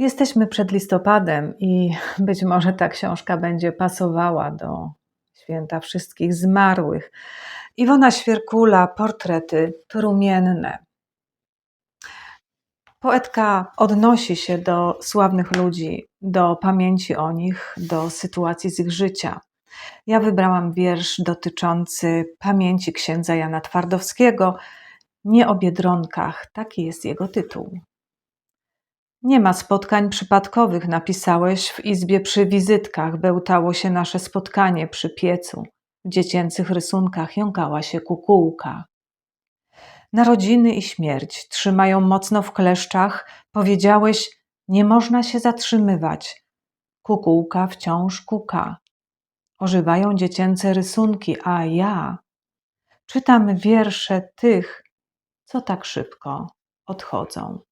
Jesteśmy przed listopadem i być może ta książka będzie pasowała do święta wszystkich zmarłych. Iwona Świerkula, portrety trumienne. Poetka odnosi się do sławnych ludzi, do pamięci o nich, do sytuacji z ich życia. Ja wybrałam wiersz dotyczący pamięci księdza Jana Twardowskiego. Nie o biedronkach, taki jest jego tytuł. Nie ma spotkań przypadkowych, napisałeś w izbie przy wizytkach. Bełtało się nasze spotkanie przy piecu. W dziecięcych rysunkach jąkała się kukułka. Narodziny i śmierć trzymają mocno w kleszczach. Powiedziałeś, nie można się zatrzymywać. Kukułka wciąż kuka. Ożywają dziecięce rysunki, a ja czytam wiersze tych, co tak szybko odchodzą.